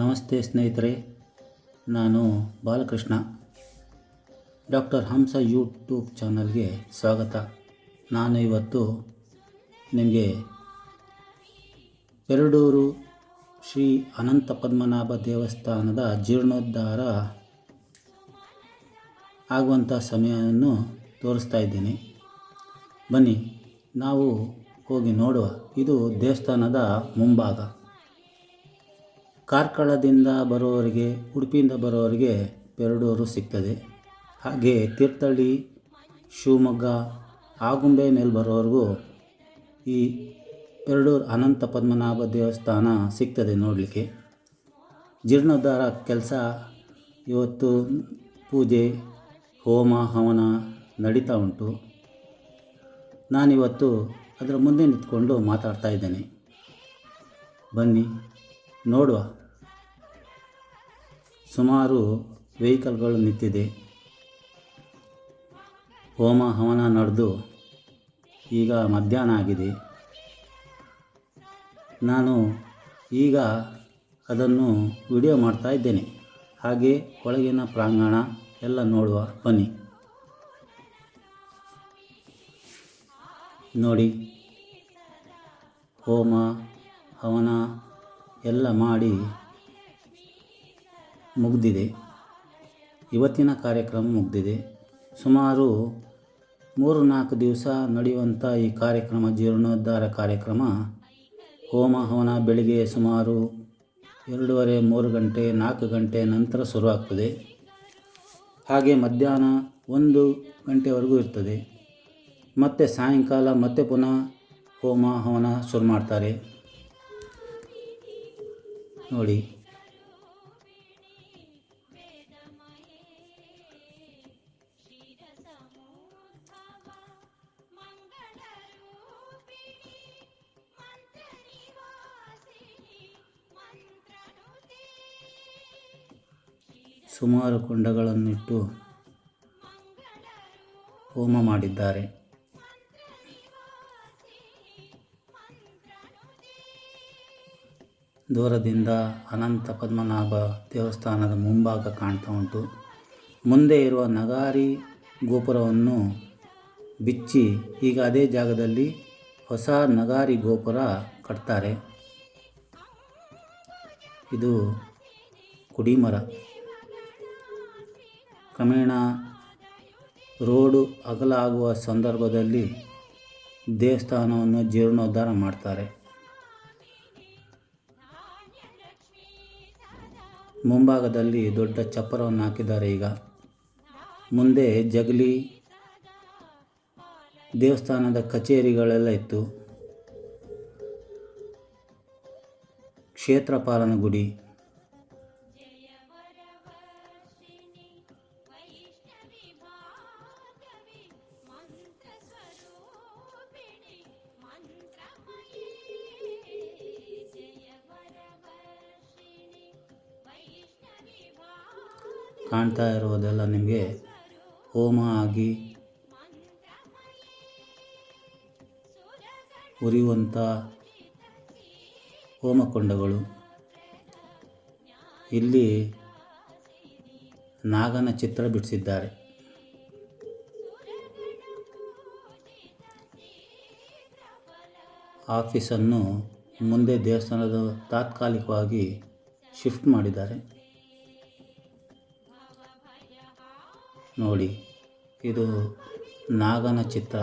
ನಮಸ್ತೆ ಸ್ನೇಹಿತರೆ, ನಾನು ಬಾಲಕೃಷ್ಣ. ಡಾಕ್ಟರ್ ಹಂಸ ಯೂಟ್ಯೂಬ್ ಚಾನಲ್ಗೆ ಸ್ವಾಗತ. ನಾನು ಇವತ್ತು ನಿಮಗೆ ಪೆರಡೂರು ಶ್ರೀ ಅನಂತ ಪದ್ಮನಾಭ ದೇವಸ್ಥಾನದ ಜೀರ್ಣೋದ್ಧಾರ ಆಗುವಂಥ ಸಮಯವನ್ನು ತೋರಿಸ್ತಾ ಇದ್ದೀನಿ. ಬನ್ನಿ, ನಾವು ಹೋಗಿ ನೋಡುವ. ಇದು ದೇವಸ್ಥಾನದ ಮುಂಭಾಗ. ಕಾರ್ಕಳದಿಂದ ಬರೋವರಿಗೆ ಉಡುಪಿಯಿಂದ ಬರೋವರಿಗೆ ಪೆರಡೂರು ಸಿಗ್ತದೆ. ಹಾಗೆ ತೀರ್ಥಹಳ್ಳಿ, ಶಿವಮೊಗ್ಗ ಆಗುಂಬೆ ಮೇಲೆ ಬರೋವರೆಗೂ ಈ ಪೆರಡೂರು ಅನಂತ ಪದ್ಮನಾಭ ದೇವಸ್ಥಾನ ಸಿಗ್ತದೆ ನೋಡಲಿಕ್ಕೆ. ಜೀರ್ಣೋದ್ಧಾರ ಕೆಲಸ, ಇವತ್ತು ಪೂಜೆ, ಹೋಮ, ಹವನ ನಡೀತಾ ಉಂಟು. ನಾನಿವತ್ತು ಅದರ ಮುಂದೆ ನಿಂತ್ಕೊಂಡು ಮಾತಾಡ್ತಾ ಇದ್ದೇನೆ. ಬನ್ನಿ. ನೋಡುವ. ಸುಮಾರು ವೆಹಿಕಲ್ಗಳು ನಿಂತಿದೆ. ಹೋಮ ಹವನ ನಡೆದು ಈಗ ಮಧ್ಯಾಹ್ನ ಆಗಿದೆ. ನಾನು ಈಗ ಅದನ್ನು ವಿಡಿಯೋ ಮಾಡ್ತಾ ಇದ್ದೇನೆ. ಹಾಗೆ ಒಳಗಿನ ಪ್ರಾಂಗಣ ಎಲ್ಲ ನೋಡುವ. ಬನ್ನಿ. ನೋಡಿ. ಹೋಮ ಹವನ ಎಲ್ಲ ಮಾಡಿ ಮುಗಿದಿದೆ. ಇವತ್ತಿನ ಕಾರ್ಯಕ್ರಮ ಮುಗಿದಿದೆ. ಸುಮಾರು ಮೂರು ನಾಲ್ಕು ದಿವಸ ನಡೆಯುವಂಥ ಈ ಕಾರ್ಯಕ್ರಮ, ಜೀರ್ಣೋದ್ಧಾರ ಕಾರ್ಯಕ್ರಮ. ಹೋಮ ಹವನ ಬೆಳಿಗ್ಗೆ ಸುಮಾರು ಎರಡೂವರೆ, ಮೂರು ಗಂಟೆ, ನಾಲ್ಕು ಗಂಟೆ ನಂತರ ಶುರುವಾಗ್ತದೆ. ಹಾಗೆ ಮಧ್ಯಾಹ್ನ ಒಂದು ಗಂಟೆವರೆಗೂ ಇರ್ತದೆ. ಮತ್ತು ಸಾಯಂಕಾಲ ಮತ್ತೆ ಪುನಃ ಹೋಮ ಹವನ ಶುರು ಮಾಡ್ತಾರೆ. ನೋಡಿ. ಸುಮಾರು ಕುಂಡಗಳನ್ನಿಟ್ಟು ಹೋಮ ಮಾಡಿದ್ದಾರೆ. ದೂರದಿಂದ ಅನಂತ ಪದ್ಮನಾಭ ದೇವಸ್ಥಾನದ ಮುಂಭಾಗ ಕಾಣ್ತಾ ಉಂಟು. ಮುಂದೆ ಇರುವ ನಗಾರಿ ಗೋಪುರವನ್ನು ಬಿಚ್ಚಿ ಈಗ ಅದೇ ಜಾಗದಲ್ಲಿ ಹೊಸ ನಗಾರಿ ಗೋಪುರ ಕಟ್ತಾರೆ. ಇದು ಕುಡಿಮರ. ಕ್ರಮೇಣ ರೋಡು ಅಗಲ ಆಗುವ ಸಂದರ್ಭದಲ್ಲಿ ದೇವಸ್ಥಾನವನ್ನು ಜೀರ್ಣೋದ್ಧಾರ ಮಾಡ್ತಾರೆ. ಮುಂಭಾಗದಲ್ಲಿ ದೊಡ್ಡ ಚಪ್ಪರವನ್ನು ಹಾಕಿದ್ದಾರೆ ಈಗ. ಮುಂದೆ ಜಗಲಿ ದೇವಸ್ಥಾನದ ಕಚೇರಿಗಳೆಲ್ಲ ಇತ್ತು. ಕ್ಷೇತ್ರಪಾಲನ ಗುಡಿ. ಕಾಣ್ತಾ ಇರೋದೆಲ್ಲ ನಿಮಗೆ ಹೋಮ ಆಗಿ ಉರಿಯುವಂಥ ಹೋಮಕೊಂಡಗಳು ಇಲ್ಲಿ ನಾಗನ ಚಿತ್ರ ಬಿಡಿಸಿದ್ದಾರೆ. ಆಫೀಸನ್ನು ಮುಂದೆ ದೇವಸ್ಥಾನದ ತಾತ್ಕಾಲಿಕವಾಗಿ ಶಿಫ್ಟ್ ಮಾಡಿದ್ದಾರೆ. ನೋಡಿ. ಇದು ನಾಗನ ಚಿತ್ರ.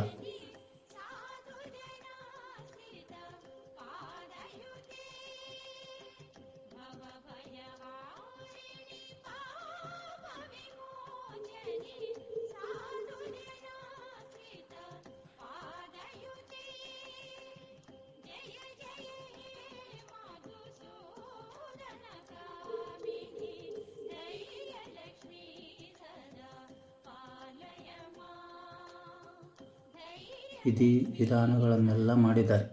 ವಿಧಿ ವಿಧಾನಗಳನ್ನೆಲ್ಲ ಮಾಡಿದ್ದಾರೆ.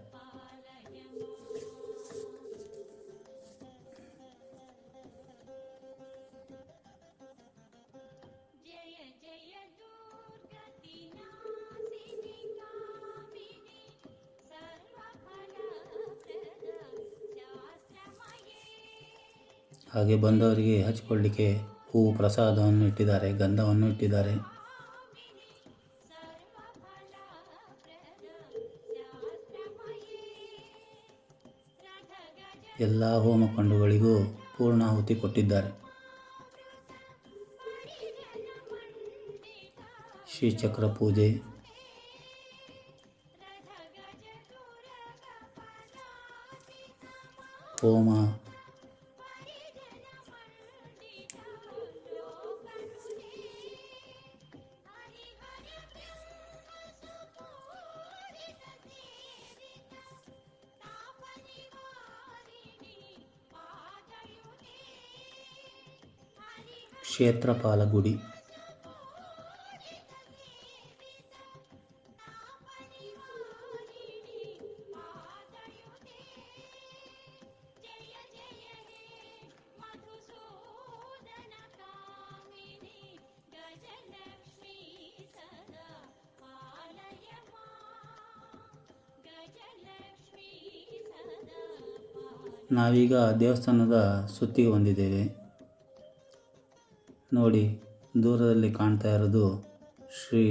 ಹಾಗೆ ಬಂದವರಿಗೆ ಹಚ್ಕೊಳ್ಳಿಕ್ಕೆ ಹೂವು ಪ್ರಸಾದವನ್ನು ಇಟ್ಟಿದ್ದಾರೆ ಗಂಧವನ್ನು ಇಟ್ಟಿದ್ದಾರೆ ಎಲ್ಲ ಹೋಮಕಂಡುಗಳಿಗೂ ಪೂರ್ಣಾಹುತಿ ಕೊಟ್ಟಿದ್ದಾರೆ. ಶ್ರೀಚಕ್ರ ಪೂಜೆ ಹೋಮ ಕ್ಷೇತ್ರಪಾಲ ಗುಡಿ ನಾವೀಗ ದೇವಸ್ಥಾನದ ಸುತ್ತಿಗೆ ಬಂದಿದ್ದೇವೆ. ನೋಡಿ, ದೂರದಲ್ಲಿ ಕಾಣ್ತಾ ಇರೋದು ಶ್ರೀ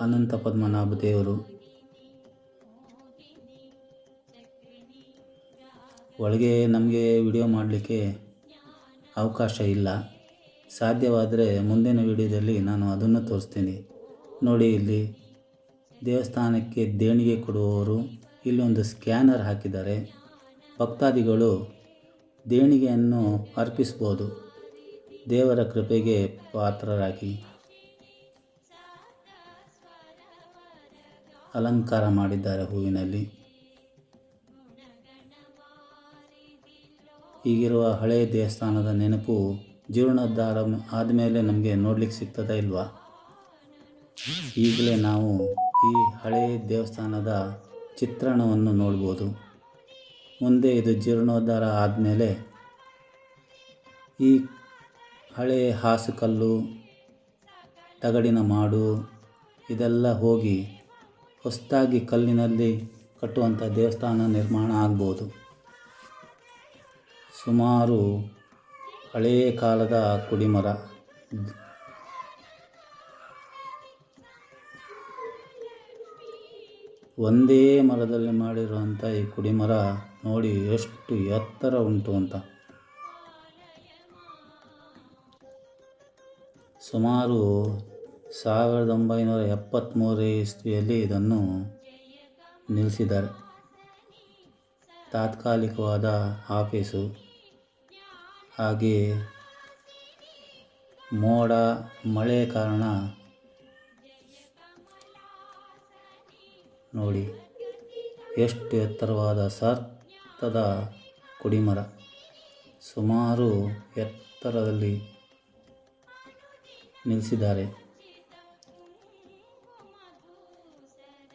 ಅನಂತ ಪದ್ಮನಾಭ ದೇವರು. ಒಳಗೆ ನಮಗೆ ವಿಡಿಯೋ ಮಾಡಲಿಕ್ಕೆ ಅವಕಾಶ ಇಲ್ಲ. ಸಾಧ್ಯವಾದರೆ ಮುಂದಿನ ವಿಡಿಯೋದಲ್ಲಿ ನಾನು ಅದನ್ನು ತೋರಿಸ್ತೀನಿ. ನೋಡಿ ಇಲ್ಲಿ, ದೇವಸ್ಥಾನಕ್ಕೆ ದೇಣಿಗೆ ಕೊಡುವವರು ಇಲ್ಲೊಂದು ಸ್ಕ್ಯಾನರ್ ಹಾಕಿದ್ದಾರೆ. ಭಕ್ತಾದಿಗಳು ದೇಣಿಗೆಯನ್ನು ಅರ್ಪಿಸ್ಬೋದು. ದೇವರ ಕೃಪೆಗೆ ಪಾತ್ರರಾಗಿ ಅಲಂಕಾರ ಮಾಡಿದ್ದಾರೆ ಹೂವಿನಲ್ಲಿ. ಈಗಿರುವ ಹಳೆಯ ದೇವಸ್ಥಾನದ ನೆನಪು ಜೀರ್ಣೋದ್ಧಾರ ಆದಮೇಲೆ ನಮಗೆ ನೋಡ್ಲಿಕ್ಕೆ ಸಿಗ್ತದಾ ಇಲ್ವಾ? ಈಗಲೇ ನಾವು ಈ ಹಳೆಯ ದೇವಸ್ಥಾನದ ಚಿತ್ರಣವನ್ನು ನೋಡ್ಬೋದು. ಮುಂದೆ ಇದು ಜೀರ್ಣೋದ್ಧಾರ ಆದಮೇಲೆ ಈ ಹಳೆಯ ಹಾಸುಕಲ್ಲು, ತಗಡಿನ ಮಾಡು, ಇದೆಲ್ಲ ಹೋಗಿ ಹೊಸದಾಗಿ ಕಲ್ಲಿನಲ್ಲಿ ಕಟ್ಟುವಂಥ ದೇವಸ್ಥಾನ ನಿರ್ಮಾಣ ಆಗ್ಬೋದು. ಸುಮಾರು ಹಳೆಯ ಕಾಲದ ಕುಡಿಮರ. ಒಂದೇ ಮರದಲ್ಲಿ ಮಾಡಿರುವಂಥ ಈ ಕುಡಿಮರ ನೋಡಿ ಎಷ್ಟು ಎತ್ತರ ಉಂಟು ಅಂತ. ಸುಮಾರು ಸಾವಿರದ ಒಂಬೈನೂರ ಎಪ್ಪತ್ತ್ಮೂರನೇ ಇಸ್ವಿಯಲ್ಲಿ ಇದನ್ನು ನಿಲ್ಲಿಸಿದ್ದಾರೆ. ತಾತ್ಕಾಲಿಕವಾದ ಆಫೀಸು ಹಾಗೆ ಮೋಡ, ಮಳೆ ಕಾರಣ ನೋಡಿ. ಎಷ್ಟು ಎತ್ತರವಾದ ಸರ್ತದ ಕುಡಿಮರ. ಸುಮಾರು ಎತ್ತರದಲ್ಲಿ ನಿಲ್ಲಿಸಿದ್ದಾರೆ.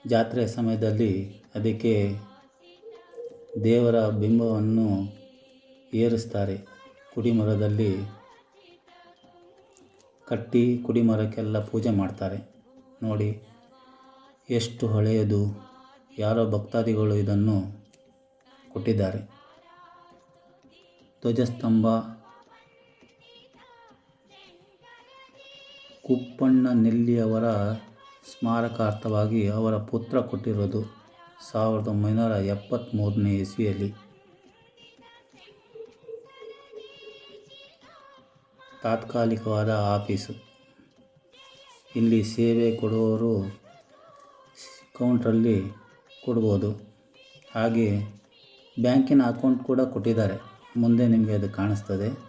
ಜಾತ್ರೆ ಸಮಯದಲ್ಲಿ ಅದಕ್ಕೆ ದೇವರ ಬಿಂಬವನ್ನು ಏರಿಸ್ತಾರೆ. ಕುಡಿಮರದಲ್ಲಿ ಕಟ್ಟಿ ಕುಡಿಮರಕ್ಕೆಲ್ಲ ಪೂಜೆ ಮಾಡ್ತಾರೆ. ನೋಡಿ, ಎಷ್ಟು ಹಳೆಯದು. ಯಾರೋ ಭಕ್ತಾದಿಗಳು ಇದನ್ನು ಕೊಟ್ಟಿದ್ದಾರೆ. ಧ್ವಜಸ್ತಂಭ ಕುಪ್ಪಣ್ಣ ನೆಲ್ಲಿಯವರ ಸ್ಮಾರಕಾರ್ಥವಾಗಿ ಅವರ ಪುತ್ರ ಕೊಟ್ಟಿರೋದು ಸಾವಿರದ ಒಂಬೈನೂರ ಎಪ್ಪತ್ತ್ಮೂರನೇ ಇಸ್ವಿಯಲ್ಲಿ. ತಾತ್ಕಾಲಿಕವಾದ ಆಫೀಸು. ಇಲ್ಲಿ ಸೇವೆ ಕೊಡುವವರು ಕೌಂಟ್ರಲ್ಲಿ ಕೊಡ್ಬೋದು. ಹಾಗೆ ಬ್ಯಾಂಕಿನ ಅಕೌಂಟ್ ಕೂಡ ಕೊಟ್ಟಿದ್ದಾರೆ. ಮುಂದೆ ನಿಮಗೆ ಅದು ಕಾಣಿಸ್ತದೆ.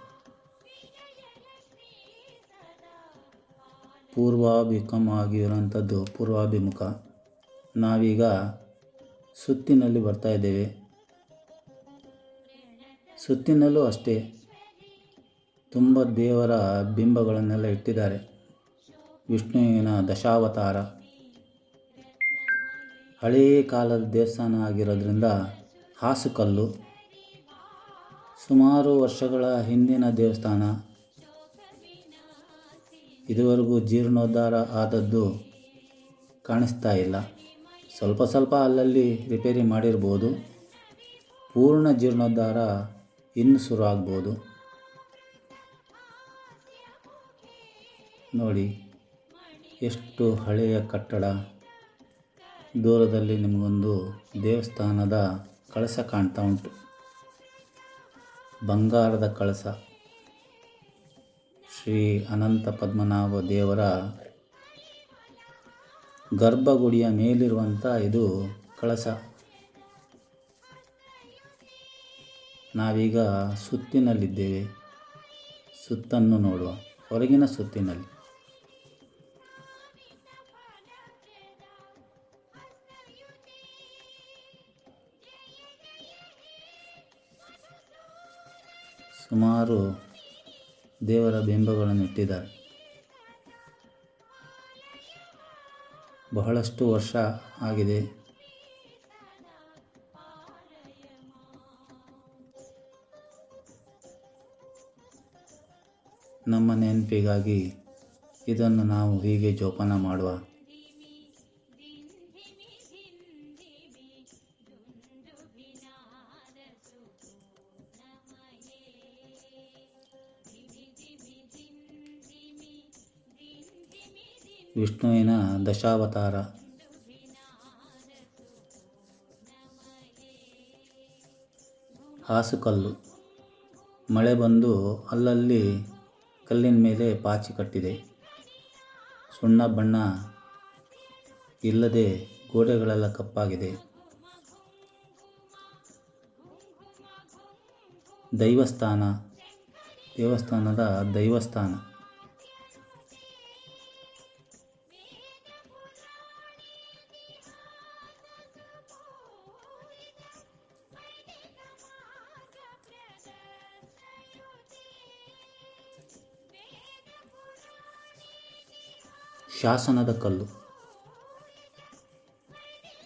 ಪೂರ್ವಾಭಿಮುಖ ಆಗಿರುವಂಥದ್ದು ಪೂರ್ವಾಭಿಮುಖ. ನಾವೀಗ ಸುತ್ತಿನಲ್ಲಿ ಬರ್ತಾ ಇದ್ದೇವೆ. ಸುತ್ತಿನಲ್ಲೂ ಅಷ್ಟೇ, ತುಂಬ ದೇವರ ಬಿಂಬಗಳನ್ನೆಲ್ಲ ಇಟ್ಟಿದ್ದಾರೆ. ವಿಷ್ಣುವಿನ ದಶಾವತಾರ. ಹಳೆಯ ಕಾಲದ ದೇವಸ್ಥಾನ ಆಗಿರೋದ್ರಿಂದ ಹಾಸುಕಲ್ಲು. ಸುಮಾರು ವರ್ಷಗಳ ಹಿಂದಿನ ದೇವಸ್ಥಾನ. ಇದುವರೆಗೂ ಜೀರ್ಣೋದ್ಧಾರ ಆದದ್ದು ಕಾಣಿಸ್ತಾ ಇಲ್ಲ. ಸ್ವಲ್ಪ ಸ್ವಲ್ಪ ಅಲ್ಲಲ್ಲಿ ರಿಪೇರಿ ಮಾಡಿರ್ಬೋದು. ಪೂರ್ಣ ಜೀರ್ಣೋದ್ಧಾರ ಇನ್ನು ಶುರು ಆಗ್ಬೋದು. ನೋಡಿ, ಎಷ್ಟು ಹಳೆಯ ಕಟ್ಟಡ. ದೂರದಲ್ಲಿ ನಿಮಗೊಂದು ದೇವಸ್ಥಾನದ ಕಳಸ ಕಾಣ್ತಾ ಉಂಟು. ಬಂಗಾರದ ಕಳಸ. ಶ್ರೀ ಅನಂತ ಪದ್ಮನಾಭ ದೇವರ ಗರ್ಭಗುಡಿಯ ಮೇಲಿರುವಂಥ ಇದು ಕಳಸ. ನಾವೀಗ ಸುತ್ತಿನಲ್ಲಿದ್ದೇವೆ. ಸುತ್ತನ್ನು ನೋಡುವ, ಹೊರಗಿನ ಸುತ್ತಿನಲ್ಲಿ. ಸುಮಾರು ದೇವರ ಬಿಂಬಗಳನ್ನು ಇಟ್ಟಿದ್ದಾರೆ ಬಹಳಷ್ಟು ವರ್ಷ ಆಗಿದೆ. ನಮ್ಮ ನೆನಪಿಗಾಗಿ ಇದನ್ನು ನಾವು ಹೀಗೆ ಜೋಪಾನ ಮಾಡುವ. ವಿಷ್ಣುವಿನ ದಶಾವತಾರ. ಹಾಸುಕಲ್ಲು. ಮಳೆ ಬಂದು ಅಲ್ಲಲ್ಲಿ ಕಲ್ಲಿನ ಮೇಲೆ ಪಾಚಿ ಕಟ್ಟಿದೆ. ಸುಣ್ಣ ಬಣ್ಣ ಇಲ್ಲದೆ ಗೋಡೆಗಳೆಲ್ಲ ಕಪ್ಪಾಗಿದೆ. ದೈವಸ್ಥಾನ. ದೇವಸ್ಥಾನದ ದೈವಸ್ಥಾನ. ಶಾಸನದ ಕಲ್ಲು.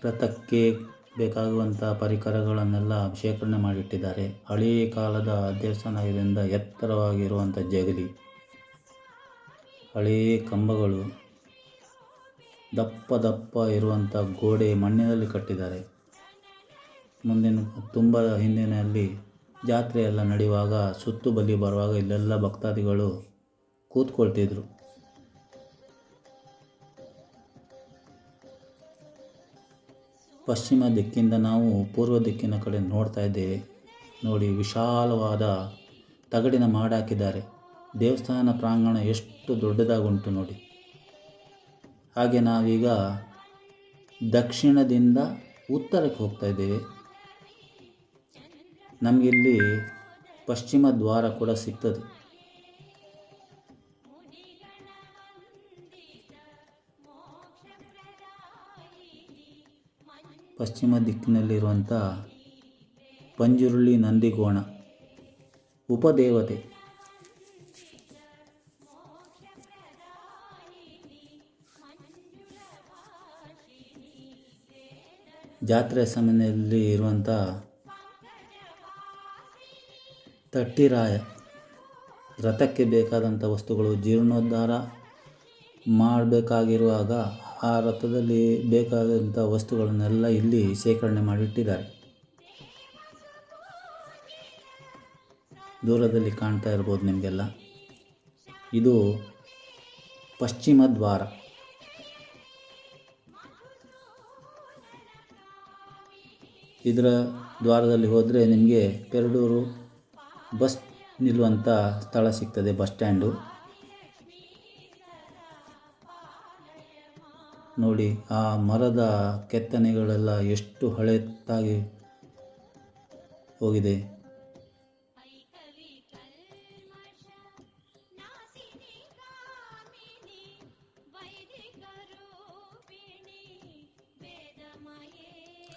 ರಥಕ್ಕೆ ಬೇಕಾಗುವಂಥ ಪರಿಕರಗಳನ್ನೆಲ್ಲ ಶೇಖರಣೆ ಮಾಡಿಟ್ಟಿದ್ದಾರೆ. ಹಳೆಯ ಕಾಲದ ದೇವಸ್ಥಾನ ಇದರಿಂದ ಎತ್ತರವಾಗಿರುವಂಥ ಜಗಲಿ. ಹಳೆಯ ಕಂಬಗಳು ದಪ್ಪ ದಪ್ಪ ಇರುವಂಥ ಗೋಡೆ ಮಣ್ಣಿನಲ್ಲಿ ಕಟ್ಟಿದ್ದಾರೆ. ಮುಂದಿನ ತುಂಬ ಹಿಂದಿನಲ್ಲಿ ಜಾತ್ರೆ ಎಲ್ಲ ನಡೆಯುವಾಗ ಸುತ್ತು ಬಲಿ ಬರುವಾಗ ಇಲ್ಲೆಲ್ಲ ಭಕ್ತಾದಿಗಳು ಕೂತ್ಕೊಳ್ತಿದ್ರು. ಪಶ್ಚಿಮ ದಿಕ್ಕಿಂದ ನಾವು ಪೂರ್ವ ದಿಕ್ಕಿನ ಕಡೆ ನೋಡ್ತಾ ಇದ್ದೇವೆ. ನೋಡಿ, ವಿಶಾಲವಾದ ತಗಡಿನ ಮಾಡಾಕಿದ್ದಾರೆ ದೇವಸ್ಥಾನ ಪ್ರಾಂಗಣ ಎಷ್ಟು ದೊಡ್ಡದಾಗುಂಟು ನೋಡಿ. ಹಾಗೆ ನಾವೀಗ ದಕ್ಷಿಣದಿಂದ ಉತ್ತರಕ್ಕೆ ಹೋಗ್ತಾ ಇದ್ದೇವೆ. ನಮಗಿಲ್ಲಿ ಪಶ್ಚಿಮ ದ್ವಾರ ಕೂಡ ಸಿಗ್ತದೆ. ಪಶ್ಚಿಮ ದಿಕ್ಕಿನಲ್ಲಿರುವಂಥ ಪಂಜುರುಳಿ ನಂದಿಗೋಣ. ಉಪದೇವತೆ. ಜಾತ್ರೆ ಸಮಯದಲ್ಲಿ ಇರುವಂಥ ತಟ್ಟಿರಾಯ ರಥಕ್ಕೆ ಬೇಕಾದಂಥ ವಸ್ತುಗಳು ಜೀರ್ಣೋದ್ಧಾರ ಮಾಡಬೇಕಾಗಿರುವಾಗ ಆ ರಥದಲ್ಲಿ ಬೇಕಾದಂಥ ವಸ್ತುಗಳನ್ನೆಲ್ಲ ಇಲ್ಲಿ ಶೇಖರಣೆ ಮಾಡಿಟ್ಟಿದ್ದಾರೆ. ದೂರದಲ್ಲಿ ಕಾಣ್ತಾ ಇರ್ಬೋದು ನಿಮಗೆಲ್ಲ. ಇದು ಪಶ್ಚಿಮ ದ್ವಾರ. ಇದರ ದ್ವಾರದಲ್ಲಿ ಹೋದರೆ ನಿಮಗೆ ಪೆರಡೂರು ಬಸ್ ನಿಲ್ಲುವಂಥ ಸ್ಥಳ ಸಿಗ್ತದೆ, ಬಸ್ ಸ್ಟ್ಯಾಂಡು. ನೋಡಿ, ಆ ಮರದ ಕೆತ್ತನೆಗಳೆಲ್ಲ ಎಷ್ಟು ಹಳೆತ್ತಾಗಿ ಹೋಗಿದೆ.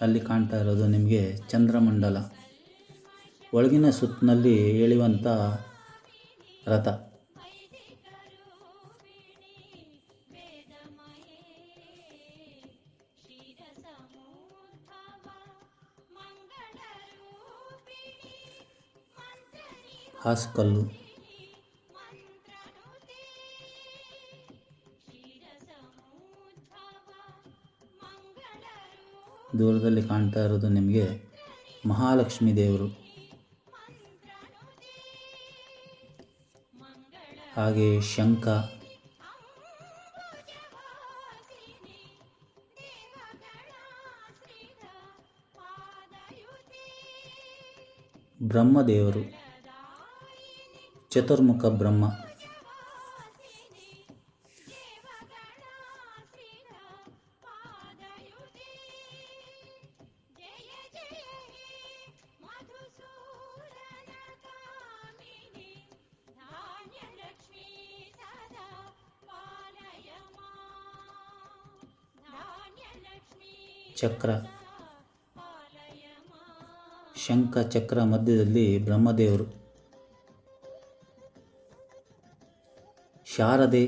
ಅಲ್ಲಿ ಕಾಣ್ತಾ ಇರೋದು ನಿಮಗೆ ಚಂದ್ರಮಂಡಲ. ಒಳಗಿನ ಸುತ್ತಿನಲ್ಲಿ ಎಳೆಯುವಂಥ ರಥ. ಹಾಸ್ಕಲ್ಲು. ದೂರದಲ್ಲಿ ಕಾಣ್ತಾ ಇರೋದು ನಿಮಗೆ ಮಹಾಲಕ್ಷ್ಮಿ ದೇವರು. ಹಾಗೆ ಶಂಖ. ಬ್ರಹ್ಮದೇವರು. ಚತುರ್ಮುಖ ಬ್ರಹ್ಮ ಚಕ್ರ ಶಂಖ ಚಕ್ರ ಮಧ್ಯದಲ್ಲಿ ಬ್ರಹ್ಮದೇವರು ಶಾರದೆ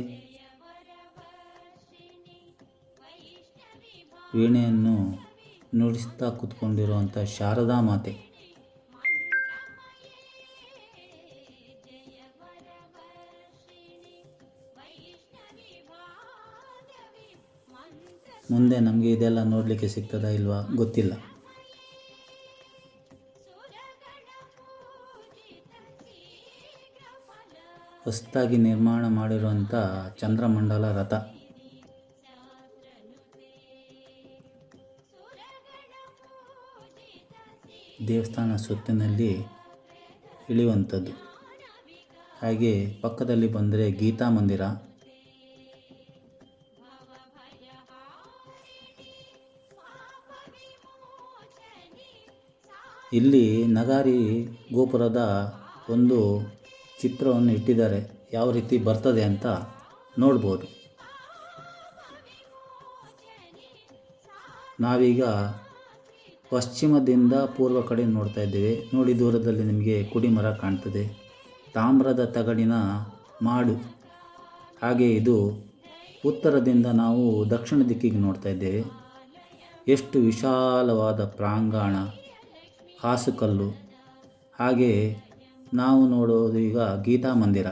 ವೀಣೆಯನ್ನು ನುಡಿಸ್ತಾ ಕೂತ್ಕೊಂಡಿರುವಂಥ ಶಾರದಾ ಮಾತೆ. ಮುಂದೆ ನಮಗೆ ಇದೆಲ್ಲ ನೋಡಲಿಕ್ಕೆ ಸಿಗ್ತದಾ ಇಲ್ವಾ ಗೊತ್ತಿಲ್ಲ. ಹೊಸದಾಗಿ ನಿರ್ಮಾಣ ಮಾಡಿರುವಂಥ ಚಂದ್ರಮಂಡಲ ರಥ. ದೇವಸ್ಥಾನ ಸುತ್ತಿನಲ್ಲಿ ಇಳಿಯುವಂಥದ್ದು. ಹಾಗೆ ಪಕ್ಕದಲ್ಲಿ ಬಂದರೆ ಗೀತಾ ಮಂದಿರ. ಇಲ್ಲಿ ನಗಾರಿ ಗೋಪುರದ ಒಂದು ಚಿತ್ರವನ್ನು ಇಟ್ಟಿದ್ದಾರೆ. ಯಾವ ರೀತಿ ಬರ್ತದೆ ಅಂತ ನೋಡ್ಬೋದು. ನಾವೀಗ ಪಶ್ಚಿಮದಿಂದ ಪೂರ್ವ ಕಡೆ ನೋಡ್ತಾ ಇದ್ದೇವೆ. ನೋಡಿ, ದೂರದಲ್ಲಿ ನಿಮಗೆ ಕುಡಿಮರ ಕಾಣ್ತದೆ. ತಾಮ್ರದ ತಗಡಿನ ಮಾಡು. ಹಾಗೆ ಇದು ಉತ್ತರದಿಂದ ನಾವು ದಕ್ಷಿಣ ದಿಕ್ಕಿಗೆ ನೋಡ್ತಾ ಇದ್ದೇವೆ. ಎಷ್ಟು ವಿಶಾಲವಾದ ಪ್ರಾಂಗಣ, ಹಾಸುಕಲ್ಲು. ಹಾಗೆ ನಾವು ನೋಡೋದು ಈಗ ಗೀತಾ ಮಂದಿರ.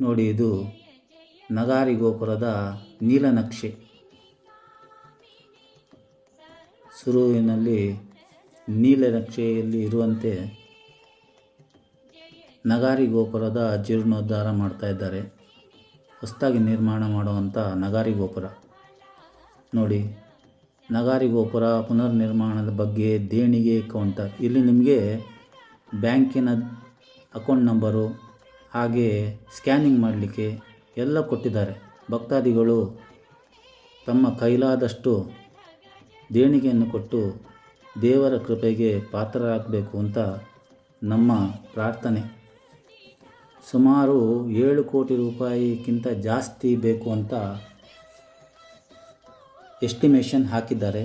ನೋಡಿ ಇದು ನಗಾರಿ ಗೋಪುರದ ನೀಲನಕ್ಷೆ. ಸುರುವಿನಲ್ಲಿ ನೀಲನಕ್ಷೆಯಲ್ಲಿ ಇರುವಂತೆ ನಗಾರಿ ಗೋಪುರದ ಜೀರ್ಣೋದ್ಧಾರ ಮಾಡ್ತಾ ಇದ್ದಾರೆ. ಹೊಸದಾಗಿ ನಿರ್ಮಾಣ ಮಾಡುವಂಥ ನಗಾರಿ ಗೋಪುರ. ನೋಡಿ ನಗಾರಿ ಗೋಪುರ ಪುನರ್ನಿರ್ಮಾಣದ ಬಗ್ಗೆ ದೇಣಿಗೆ ಕೌಂಟರ್. ಇಲ್ಲಿ ನಿಮಗೆ ಬ್ಯಾಂಕಿನ ಅಕೌಂಟ್ ನಂಬರು, ಹಾಗೆ ಸ್ಕ್ಯಾನಿಂಗ್ ಮಾಡಲಿಕ್ಕೆ ಎಲ್ಲ ಕೊಟ್ಟಿದ್ದಾರೆ. ಭಕ್ತಾದಿಗಳು ತಮ್ಮ ಕೈಲಾದಷ್ಟು ದೇಣಿಗೆಯನ್ನು ಕೊಟ್ಟು ದೇವರ ಕೃಪೆಗೆ ಪಾತ್ರರಾಗಬೇಕು ಅಂತ ನಮ್ಮ ಪ್ರಾರ್ಥನೆ. ಸುಮಾರು ಏಳು ಕೋಟಿ ರೂಪಾಯಿಗಿಂತ ಜಾಸ್ತಿ ಬೇಕು ಅಂತ ಎಸ್ಟಿಮೇಷನ್ ಹಾಕಿದ್ದಾರೆ.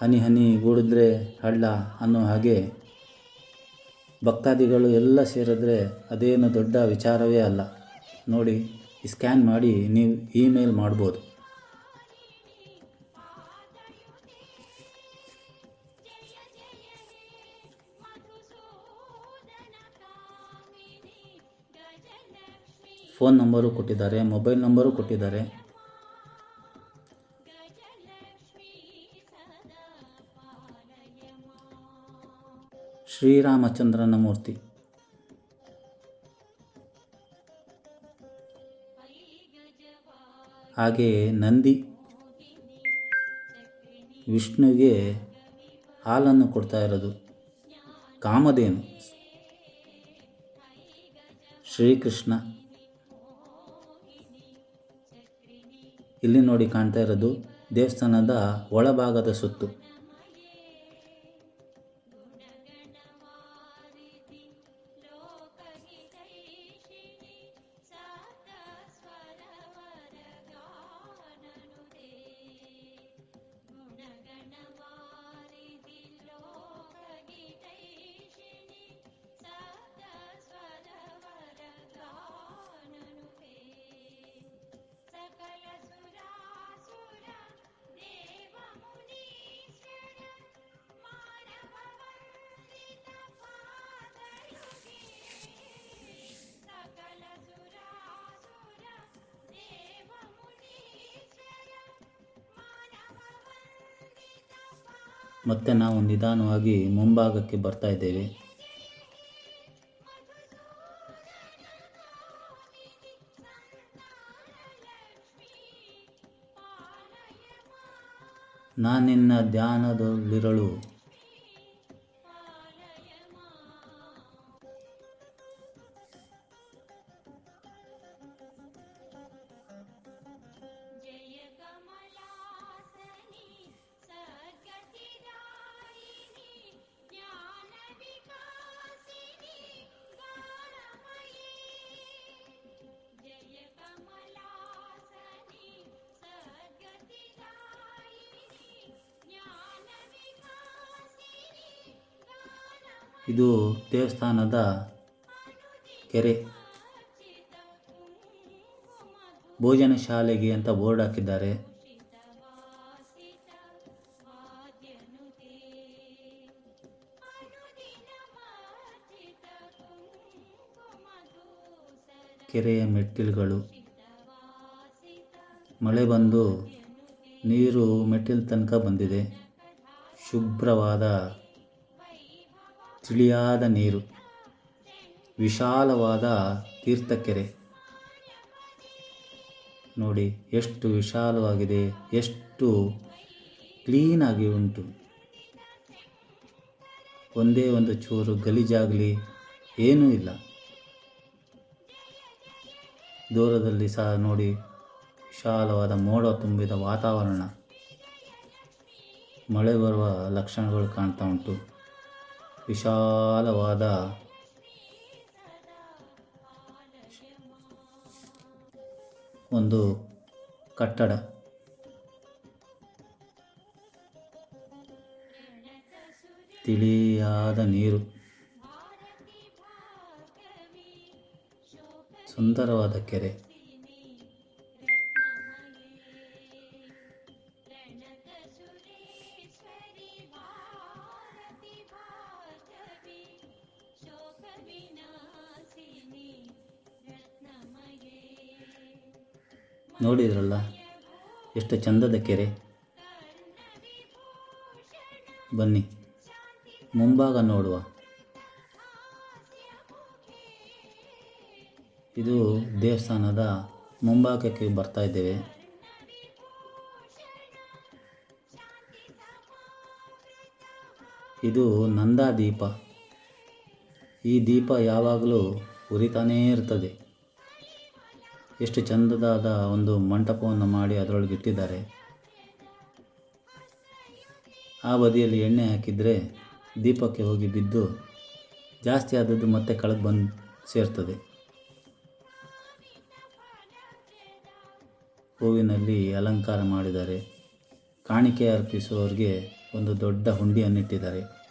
ಹನಿ ಹನಿ ಗೂಡಿದ್ರೆ ಹಳ್ಳ ಅನ್ನೋ ಹಾಗೆ ಭಕ್ತಾದಿಗಳು ಎಲ್ಲ ಸೇರಿದ್ರೆ ಅದೇನು ದೊಡ್ಡ ವಿಚಾರವೇ ಅಲ್ಲ. ನೋಡಿ ಸ್ಕ್ಯಾನ್ ಮಾಡಿ ನೀವು ಇಮೇಲ್ ಮಾಡ್ಬೋದು. ಫೋನ್ ನಂಬರು ಕೊಟ್ಟಿದ್ದಾರೆ, ಮೊಬೈಲ್ ನಂಬರು ಕೊಟ್ಟಿದ್ದಾರೆ. ಶ್ರೀರಾಮಚಂದ್ರನ ಮೂರ್ತಿ. ಹಾಗೆಯೇ ನಂದಿ ವಿಷ್ಣುವಿಗೆ ಹಾಲನ್ನು ಕೊಡ್ತಾ ಇರೋದು. ಕಾಮಧೇನು. ಶ್ರೀಕೃಷ್ಣ. ಇಲ್ಲಿ ನೋಡಿ ಕಾಣ್ತಾ ಇರೋದು ದೇವಸ್ಥಾನದ ಒಳಭಾಗದ ಸುತ್ತು. ಮತ್ತೆ ನಾವು ನಿಧಾನವಾಗಿ ಮುಂಭಾಗಕ್ಕೆ ಬರ್ತಾ ಇದ್ದೇವೆ. ನಾನಿನ್ನ ಧ್ಯಾನದಲ್ಲಿರಲು ಇದು ದೇವಸ್ಥಾನದ ಕೆರೆ. ಭೋಜನ ಶಾಲೆಗೆ ಅಂತ ಬೋರ್ಡ್ ಹಾಕಿದ್ದಾರೆ. ಕೆರೆಯ ಮೆಟ್ಟಿಲುಗಳು. ಮಳೆ ಬಂದು ನೀರು ಮೆಟ್ಟಿಲು ತನಕ ಬಂದಿದೆ. ಶುಭ್ರವಾದ ತಿಳಿಯಾದ ನೀರು, ವಿಶಾಲವಾದ ತೀರ್ಥಕೆರೆ. ನೋಡಿ, ಎಷ್ಟು ವಿಶಾಲವಾಗಿದೆ, ಎಷ್ಟು ಕ್ಲೀನಾಗಿ ಉಂಟು. ಒಂದೇ ಒಂದು ಚೂರು ಗಲೀಜಾಗಲಿ ಏನೂ ಇಲ್ಲ. ದೂರದಲ್ಲಿ ಸಹ ನೋಡಿ, ವಿಶಾಲವಾದ ಮೋಡ ತುಂಬಿದ ವಾತಾವರಣ. ಮಳೆ ಬರುವ ಲಕ್ಷಣಗಳು ಕಾಣ್ತಾ ಉಂಟು. ವಿಶಾಲವಾದ ಒಂದು ಕಟ್ಟಡ. ತಿಳಿಯಾದ ನೀರು. ಸುಂದರವಾದ ಕೆರೆ. ನೋಡಿದ್ರಲ್ಲ? ಎಷ್ಟು ಚಂದದ ಕೆರೆ. ಬನ್ನಿ, ಮುಂಭಾಗ ನೋಡುವ. ಇದು ದೇವಸ್ಥಾನದ ಮುಂಭಾಗಕ್ಕೆ ಬರ್ತಾ ಇದ್ದೇವೆ. ಇದು ನಂದಾ ದೀಪ ಈ ದೀಪ ಯಾವಾಗಲೂ ಉರಿತಾನೇ ಇರ್ತದೆ. ಎಷ್ಟು ಚಂದದಾದ ಒಂದು ಮಂಟಪವನ್ನು ಮಾಡಿ ಅದರೊಳಗೆ ಇಟ್ಟಿದ್ದಾರೆ. ಆ ಬದಿಯಲ್ಲಿ ಎಣ್ಣೆ ಹಾಕಿದರೆ ದೀಪಕ್ಕೆ ಹೋಗಿ ಬಿದ್ದು ಜಾಸ್ತಿ ಆದದ್ದು ಮತ್ತೆ ಕಳೆದು ಬಂದು ಸೇರ್ತದೆ. ಹೂವಿನಲ್ಲಿ ಅಲಂಕಾರ ಮಾಡಿದ್ದಾರೆ. ಕಾಣಿಕೆ ಅರ್ಪಿಸುವವರಿಗೆ ಒಂದು ದೊಡ್ಡ ಹುಂಡಿಯನ್ನಿಟ್ಟಿದ್ದಾರೆ.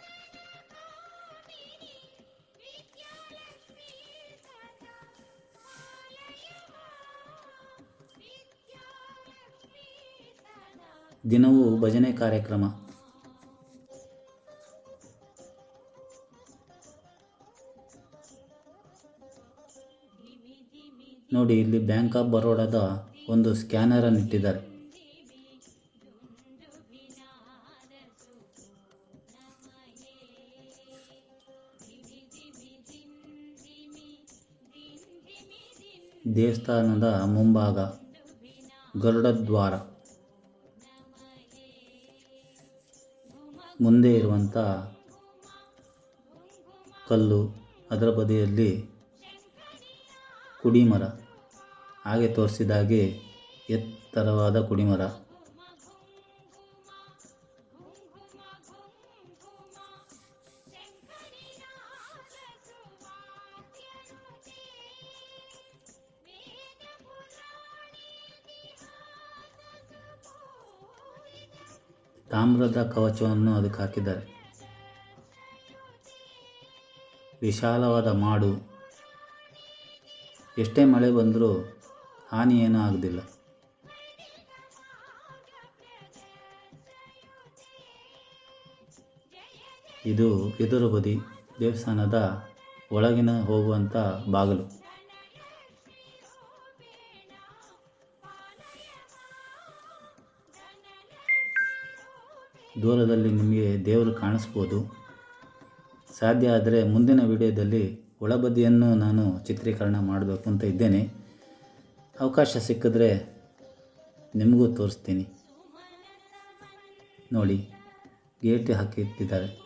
ದಿನವೂ ಭಜನೆ ಕಾರ್ಯಕ್ರಮ. ನೋಡಿ, ಇಲ್ಲಿ ಬ್ಯಾಂಕ್ ಆಫ್ ಬರೋಡಾದ ಒಂದು ಸ್ಕ್ಯಾನರ್ ಅನ್ನು ಇಟ್ಟಿದ್ದಾರೆ. ದೇವಸ್ಥಾನದ ಮುಂಭಾಗ ಗರುಡದ್ವಾರ. ಮುಂದೆ ಇರುವಂಥ ಕಲ್ಲು ಅದರ ಬದಿಯಲ್ಲಿ ಕುಡಿಮರ. ಹಾಗೆ ತೋರಿಸಿದಾಗೆ ಎತ್ತರವಾದ ಕುಡಿಮರ. ತಾಮ್ರದ ಕವಚವನ್ನು ಅದಕ್ಕೆ ಹಾಕಿದ್ದಾರೆ. ವಿಶಾಲವಾದ ಮಾಡು. ಎಷ್ಟೇ ಮಳೆ ಬಂದರೂ ಹಾನಿ ಏನೂ ಆಗೋದಿಲ್ಲ. ಇದು ಎದುರು ಬದಿ ದೇವಸ್ಥಾನದ ಒಳಗಿನ ಹೋಗುವಂಥ ಬಾಗಿಲು. ದೂರದಲ್ಲಿ ನಿಮಗೆ ದೇವರು ಕಾಣಿಸ್ಬೋದು. ಸಾಧ್ಯ ಆದರೆ ಮುಂದಿನ ವಿಡಿಯೋದಲ್ಲಿ ಒಳಬದಿಯನ್ನು ನಾನು ಚಿತ್ರೀಕರಣ ಮಾಡಬೇಕು ಅಂತ ಇದ್ದೇನೆ. ಅವಕಾಶ ಸಿಕ್ಕಿದ್ರೆ ನಿಮಗೂ ತೋರಿಸ್ತೀನಿ. ನೋಡಿ, ಗೇಟ್ ಹಾಕಿಟ್ಟಿದ್ದಾರೆ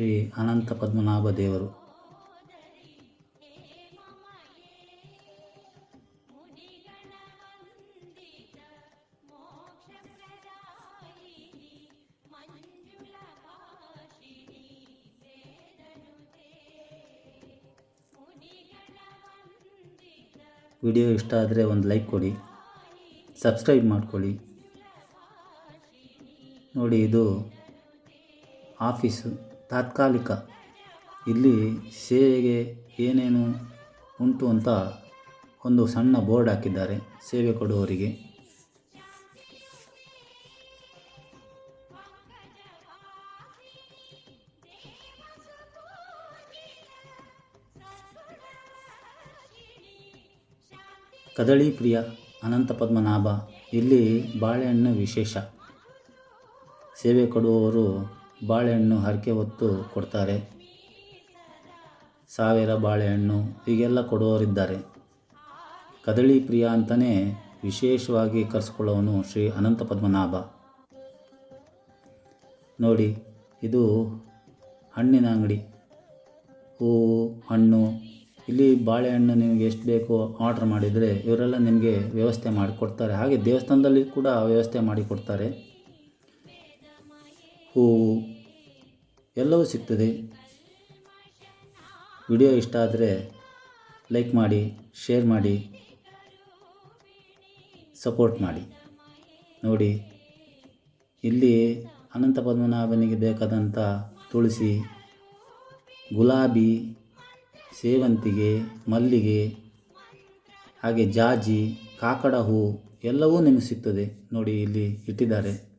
ಶ್ರೀ ಅನಂತ ಪದ್ಮನಾಭ ದೇವರು. ವಿಡಿಯೋ ಇಷ್ಟ ಆದರೆ ಒಂದು ಲೈಕ್ ಕೊಡಿ, ಸಬ್ಸ್ಕ್ರೈಬ್ ಮಾಡ್ಕೊಳ್ಳಿ. ನೋಡಿ ಇದು ಆಫೀಸು. ತಾತ್ಕಾಲಿಕ. ಇಲ್ಲಿ ಸೇವೆಗೆ ಏನೇನು ಉಂಟು ಅಂತ ಒಂದು ಸಣ್ಣ ಬೋರ್ಡ್ ಹಾಕಿದ್ದಾರೆ ಸೇವೆ ಕೊಡುವವರಿಗೆ. ಕದಳಿ ಪ್ರಿಯ ಅನಂತ ಪದ್ಮನಾಭ, ಇಲ್ಲಿ ಬಾಳೆಹಣ್ಣು ವಿಶೇಷ. ಸೇವೆ ಕೊಡುವವರು ಬಾಳೆಹಣ್ಣು ಹರಕೆ ಹೊತ್ತು ಕೊಡ್ತಾರೆ. ಸಾವಿರ ಬಾಳೆಹಣ್ಣು ಹೀಗೆಲ್ಲ ಕೊಡುವವರಿದ್ದಾರೆ. ಕದಳಿ ಪ್ರಿಯ ಅಂತಲೇ ವಿಶೇಷವಾಗಿ ಕರೆಸ್ಕೊಳ್ಳೋನು ಶ್ರೀ ಅನಂತ ಪದ್ಮನಾಭ. ನೋಡಿ, ಇದು ಹಣ್ಣಿನ ಅಂಗಡಿ. ಹೂವು, ಹಣ್ಣು, ಇಲ್ಲಿ ಬಾಳೆಹಣ್ಣು ನಿಮಗೆ ಎಷ್ಟು ಬೇಕೋ ಆರ್ಡ್ರ್ ಮಾಡಿದರೆ ಇವರೆಲ್ಲ ನಿಮಗೆ ವ್ಯವಸ್ಥೆ ಮಾಡಿಕೊಡ್ತಾರೆ. ಹಾಗೆ ದೇವಸ್ಥಾನದಲ್ಲಿ ಕೂಡ ವ್ಯವಸ್ಥೆ ಮಾಡಿಕೊಡ್ತಾರೆ. ಹೂವು ಎಲ್ಲವೂ ಸಿಗ್ತದೆ. ವಿಡಿಯೋ ಇಷ್ಟ ಆದರೆ ಲೈಕ್ ಮಾಡಿ, ಶೇರ್ ಮಾಡಿ, ಸಪೋರ್ಟ್ ಮಾಡಿ. ನೋಡಿ, ಇಲ್ಲಿ ಅನಂತ ಪದ್ಮನಾಭನಿಗೆ ಬೇಕಾದಂಥ ತುಳಸಿ, ಗುಲಾಬಿ, ಸೇವಂತಿಗೆ, ಮಲ್ಲಿಗೆ, ಹಾಗೆ ಜಾಜಿ, ಕಾಕಡ ಹೂ ಎಲ್ಲವೂ ನಿಮಗೆ ಸಿಗ್ತದೆ. ನೋಡಿ, ಇಲ್ಲಿ ಇಟ್ಟಿದ್ದಾರೆ.